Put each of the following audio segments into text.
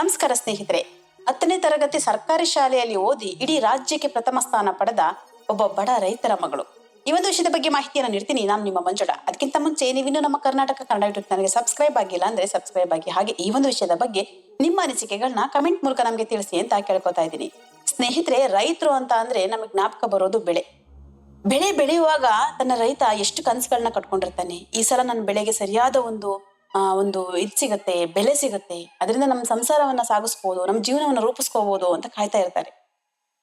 ನಮಸ್ಕಾರ ಸ್ನೇಹಿತರೆ. ಹತ್ತನೇ ತರಗತಿ ಸರ್ಕಾರಿ ಶಾಲೆಯಲ್ಲಿ ಓದಿ ಇಡೀ ರಾಜ್ಯಕ್ಕೆ ಪ್ರಥಮ ಸ್ಥಾನ ಪಡೆದ ಒಬ್ಬ ಬಡ ರೈತರ ಮಗಳು. ಈ ಒಂದು ವಿಷಯದ ಬಗ್ಗೆ ಮಾಹಿತಿಯನ್ನು ನೀಡ್ತೀನಿ. ನಾನು ನಿಮ್ಮ ಮಂಜುಳ. ಅದಕ್ಕಿಂತ ಮುಂಚೆ ನೀವಿನ್ನೂ ನಮ್ಮ ಕರ್ನಾಟಕ ಕನ್ನಡ ಯೂಟ್ಯೂಬ್ ನನಗೆ ಸಬ್ಸ್ಕ್ರೈಬ್ ಆಗಿಲ್ಲ ಅಂದ್ರೆ ಸಬ್ಸ್ಕ್ರೈಬ್ ಆಗಿ ಹಾಗೆ ಈ ಒಂದು ವಿಷಯದ ಬಗ್ಗೆ ನಿಮ್ಮ ಅನಿಸಿಕೆಗಳನ್ನ ಕಮೆಂಟ್ ಮೂಲಕ ನಮಗೆ ತಿಳಿಸಿ ಅಂತ ಕೇಳ್ಕೊತಾ ಇದ್ದೀನಿ. ಸ್ನೇಹಿತರೆ, ರೈತರು ಅಂತ ಅಂದ್ರೆ ನಮಗೆ ಜ್ಞಾಪಕ ಬರೋದು ಬೆಳೆ. ಬೆಳೆ ಬೆಳೆಯುವಾಗ ತನ್ನ ರೈತ ಎಷ್ಟು ಕನಸುಗಳನ್ನ ಕಟ್ಕೊಂಡಿರ್ತಾನೆ? ಈ ಸಲ ನನ್ನ ಬೆಳೆಗೆ ಸರಿಯಾದ ಒಂದು ಒಂದು ಇದು ಸಿಗತ್ತೆ, ಬೆಲೆ ಸಿಗತ್ತೆ. ಅದರಿಂದ ನಮ್ಮ ಸಂಸಾರವನ್ನ ಸಾಗಿಸ್ಬೋದು ನಮ್ಮ ಜೀವನವನ್ನ ರೂಪಿಸ್ಕೋಬಹುದು ಅಂತ ಕಾಯ್ತಾ ಇರ್ತಾರೆ.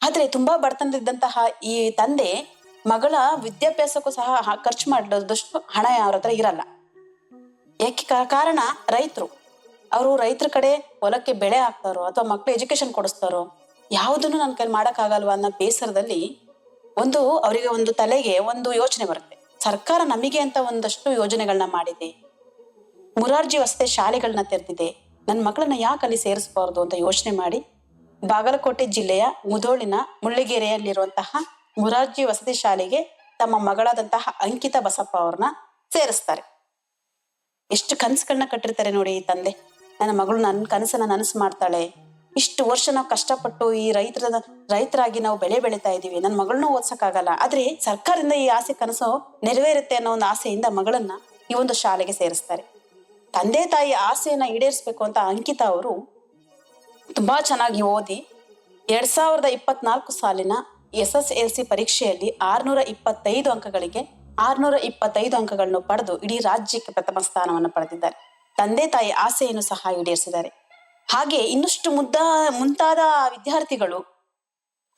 ಆದ್ರೆ ತುಂಬಾ ಬಡತನದಿದ್ದಂತಹ ಈ ತಂದೆ ಮಗಳ ವಿದ್ಯಾಭ್ಯಾಸಕ್ಕೂ ಸಹ ಖರ್ಚು ಮಾಡಿದಷ್ಟು ಹಣ ಅವ್ರ ಹತ್ರ ಇರಲ್ಲ. ಯಾಕೆ ಕಾರಣ ರೈತರು. ಅವರು ರೈತರ ಕಡೆ ಹೊಲಕ್ಕೆ ಬೆಳೆ ಹಾಕ್ತಾರೋ ಅಥವಾ ಮಕ್ಕಳು ಎಜುಕೇಶನ್ ಕೊಡಿಸ್ತಾರೋ, ಯಾವುದನ್ನು ನನ್ನ ಕೈಲಿ ಮಾಡಕ್ಕಾಗಲ್ವಾ ಅನ್ನೋ ಬೇಸರದಲ್ಲಿ ಒಂದು ಅವರಿಗೆ ಒಂದು ತಲೆಗೆ ಒಂದು ಯೋಚನೆ ಬರುತ್ತೆ. ಸರ್ಕಾರ ನಮಗೆ ಅಂತ ಒಂದಷ್ಟು ಯೋಜನೆಗಳನ್ನ ಮಾಡಿದೆ. ಮುರಾರ್ಜಿ ವಸತಿ ಶಾಲೆಗಳನ್ನ ತೆರೆದಿದೆ. ನನ್ನ ಮಕ್ಕಳನ್ನ ಯಾಕೆ ಅಲ್ಲಿ ಸೇರಿಸಬಾರ್ದು ಅಂತ ಯೋಚನೆ ಮಾಡಿ ಬಾಗಲಕೋಟೆ ಜಿಲ್ಲೆಯ ಮುಧೋಳಿನ ಮುಳ್ಳಿಗೆರೆಯಲ್ಲಿರುವಂತಹ ಮುರಾರ್ಜಿ ವಸತಿ ಶಾಲೆಗೆ ತಮ್ಮ ಮಗಳಾದಂತಹ ಅಂಕಿತ ಬಸಪ್ಪ ಅವ್ರನ್ನ ಸೇರಿಸ್ತಾರೆ. ಎಷ್ಟು ಕನಸುಗಳನ್ನ ಕಟ್ಟಿರ್ತಾರೆ ನೋಡಿ ಈ ತಂದೆ. ನನ್ನ ಮಗಳು ನನ್ನ ಕನಸನ್ನ ನನಸು ಮಾಡ್ತಾಳೆ. ಇಷ್ಟು ವರ್ಷ ನಾವು ಕಷ್ಟಪಟ್ಟು ಈ ರೈತರ ರೈತರಾಗಿ ನಾವು ಬೆಳೆ ಬೆಳೀತಾ ಇದೀವಿ. ನನ್ನ ಮಗಳನ್ನೂ ಓದ್ಸಕ್ಕಾಗಲ್ಲ. ಆದ್ರೆ ಸರ್ಕಾರದಿಂದ ಈ ಆಸೆ ಕನಸು ನೆರವೇರುತ್ತೆ ಅನ್ನೋ ಒಂದು ಆಸೆಯಿಂದ ಮಗಳನ್ನ ಈ ಒಂದು ಶಾಲೆಗೆ ಸೇರಿಸ್ತಾರೆ. ತಂದೆ ತಾಯಿ ಆಸೆಯನ್ನ ಈಡೇರಿಸ್ಬೇಕು ಅಂತ ಅಂಕಿತಾ ಅವರು ತುಂಬಾ ಚೆನ್ನಾಗಿ ಓದಿ ಎರಡ್ ಸಾವಿರದ ಇಪ್ಪತ್ನಾಲ್ಕು ಸಾಲಿನ ಎಸ್ ಎಸ್ ಎಲ್ ಸಿ ಪರೀಕ್ಷೆಯಲ್ಲಿ ಆರ್ನೂರ ಇಪ್ಪತ್ತೈದು ಅಂಕಗಳಿಗೆ ಆರ್ನೂರ ಇಪ್ಪತ್ತೈದು ಅಂಕಗಳನ್ನು ಪಡೆದು ಇಡೀ ರಾಜ್ಯಕ್ಕೆ ಪ್ರಥಮ ಸ್ಥಾನವನ್ನು ಪಡೆದಿದ್ದಾರೆ. ತಂದೆ ತಾಯಿ ಆಸೆಯನ್ನು ಸಹ ಈಡೇರಿಸಿದ್ದಾರೆ. ಹಾಗೆ ಇನ್ನಷ್ಟು ಮುದ್ದ ಮುಂತಾದ ವಿದ್ಯಾರ್ಥಿಗಳು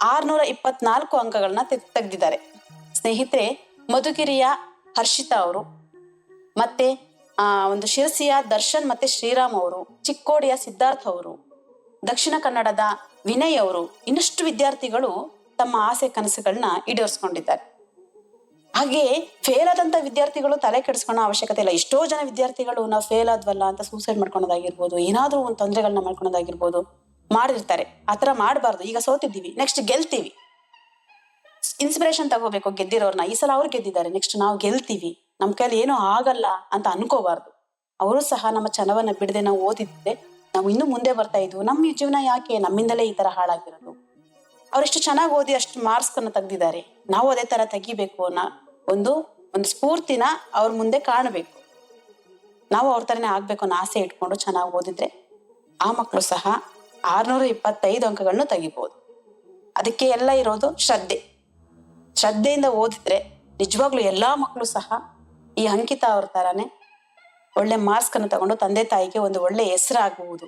ಆರ್ನೂರ ಇಪ್ಪತ್ನಾಲ್ಕು ಅಂಕಗಳನ್ನ ತೆಗೆದಿದ್ದಾರೆ ತೆಗ್ದಿದ್ದಾರೆ. ಸ್ನೇಹಿತರೆ, ಮಧುಗಿರಿಯ ಹರ್ಷಿತಾ ಅವರು ಮತ್ತೆ ಆ, ಒಂದು ಶಿರಸಿಯ ದರ್ಶನ್ ಮತ್ತೆ ಶ್ರೀರಾಮ್ ಅವರು, ಚಿಕ್ಕೋಡಿಯ ಸಿದ್ಧಾರ್ಥ್ ಅವರು, ದಕ್ಷಿಣ ಕನ್ನಡದ ವಿನಯ್ ಅವರು, ಇನ್ನಷ್ಟು ವಿದ್ಯಾರ್ಥಿಗಳು ತಮ್ಮ ಆಸೆ ಕನಸುಗಳನ್ನ ಈಡೇರಿಸ್ಕೊಂಡಿದ್ದಾರೆ. ಹಾಗೆ ಫೇಲ್ ಆದಂತ ವಿದ್ಯಾರ್ಥಿಗಳು ತಲೆ ಕೆಡಿಸ್ಕೊಳ್ಳೋ ಅವಶ್ಯಕತೆ ಇಲ್ಲ. ಎಷ್ಟೋ ಜನ ವಿದ್ಯಾರ್ಥಿಗಳು, ನಾವು ಫೇಲ್ ಆದ್ವಲ್ಲ ಅಂತ ಸೂಸೈಡ್ ಮಾಡ್ಕೊಳೋದಾಗಿರ್ಬೋದು ಏನಾದ್ರೂ ಒಂದು ತೊಂದರೆಗಳನ್ನ ಮಾಡ್ಕೊಳೋದಾಗಿರ್ಬೋದು ಮಾಡಿರ್ತಾರೆ. ಆತರ ಮಾಡಬಾರ್ದು. ಈಗ ಸೋತಿದ್ದೀವಿ. ನೆಕ್ಸ್ಟ್ ಗೆಲ್ತೀವಿ. ಇನ್ಸ್ಪಿರೇಷನ್ ತಗೋಬೇಕು ಗೆದ್ದಿರೋರ್ನ. ಈ ಸಲ ಅವ್ರು ಗೆದ್ದಿದ್ದಾರೆ. ನೆಕ್ಸ್ಟ್ ನಾವು ಗೆಲ್ತೀವಿ. ನಮ್ ಕೈಲಿ ಏನೂ ಆಗಲ್ಲ ಅಂತ ಅನ್ಕೋಬಾರ್ದು. ಅವರು ಸಹ ನಮ್ಮ ಚನವನ್ನ ಬಿಡದೆ ನಾವು ಓದಿದ್ದೆ. ನಾವು ಇನ್ನೂ ಮುಂದೆ ಬರ್ತಾ ಇದ್ವು. ನಮ್ಮ ಜೀವನ ಯಾಕೆ ನಮ್ಮಿಂದಲೇ ಈ ತರ ಹಾಳಾಗಿರೋದು? ಅವರೆಷ್ಟು ಚೆನ್ನಾಗಿ ಓದಿ ಅಷ್ಟು ಮಾರ್ಕ್ಸ್ ಅನ್ನ ತೆಗ್ದಿದ್ದಾರೆ. ನಾವು ಅದೇ ತರ ತೆಗಿಬೇಕು ಅನ್ನೋ ಒಂದು ಒಂದು ಸ್ಫೂರ್ತಿನ ಅವ್ರ ಮುಂದೆ ಕಾಣಬೇಕು. ನಾವು ಅವ್ರ ತರನೇ ಆಗ್ಬೇಕು ಅನ್ನೋ ಆಸೆ ಇಟ್ಕೊಂಡು ಚೆನ್ನಾಗಿ ಓದಿದ್ರೆ ಆ ಮಕ್ಕಳು ಸಹ ಆರ್ನೂರ ಇಪ್ಪತ್ತೈದು ಅಂಕಗಳನ್ನು ತೆಗಿಬಹುದು ಅದಕ್ಕೆ ಎಲ್ಲ ಇರೋದು ಶ್ರದ್ಧೆ. ಶ್ರದ್ಧೆಯಿಂದ ಓದಿದ್ರೆ ನಿಜವಾಗ್ಲೂ ಎಲ್ಲಾ ಮಕ್ಕಳು ಸಹ ಈ ಅಂಕಿತ ಅವ್ರ ತರಾನೆ ಒಳ್ಳೆ ಮಾರ್ಕ್ಸ್ ಅನ್ನು ತಗೊಂಡು ತಂದೆ ತಾಯಿಗೆ ಒಂದು ಒಳ್ಳೆ ಹೆಸರಾಗುವುದು.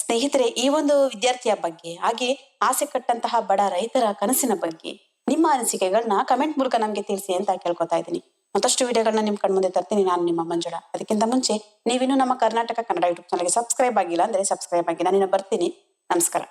ಸ್ನೇಹಿತರೆ, ಈ ಒಂದು ವಿದ್ಯಾರ್ಥಿಯ ಬಗ್ಗೆ, ಹಾಗೆ ಆಸೆ ಕಟ್ಟಂತಹ ಬಡ ರೈತರ ಕನಸಿನ ಬಗ್ಗೆ ನಿಮ್ಮ ಅನಿಸಿಕೆಗಳನ್ನ ಕಮೆಂಟ್ ಮೂಲಕ ನಮ್ಗೆ ತಿಳಿಸಿ ಅಂತ ಕೇಳ್ಕೊತಾ ಇದ್ದೀನಿ. ಮತ್ತಷ್ಟು ವಿಡಿಯೋಗಳನ್ನ ನಿಮ್ ಕಣ್ಮುಂದೆ ತರ್ತೀನಿ. ನಾನು ನಿಮ್ಮ ಮಂಜುಳ. ಅದಕ್ಕಿಂತ ಮುಂಚೆ ನೀವಿನ್ನು ನಮ್ಮ ಕರ್ನಾಟಕ ಕನ್ನಡ ಯೂಟ್ಯೂಬ್ ಚಾನಲ್ಗೆ ಸಬ್ಸ್ಕ್ರೈಬ್ ಆಗಿಲ್ಲ ಅಂದ್ರೆ ಸಬ್ಸ್ಕ್ರೈಬ್ ಆಗಿ ನಾನು ಬರ್ತೀನಿ. ನಮಸ್ಕಾರ.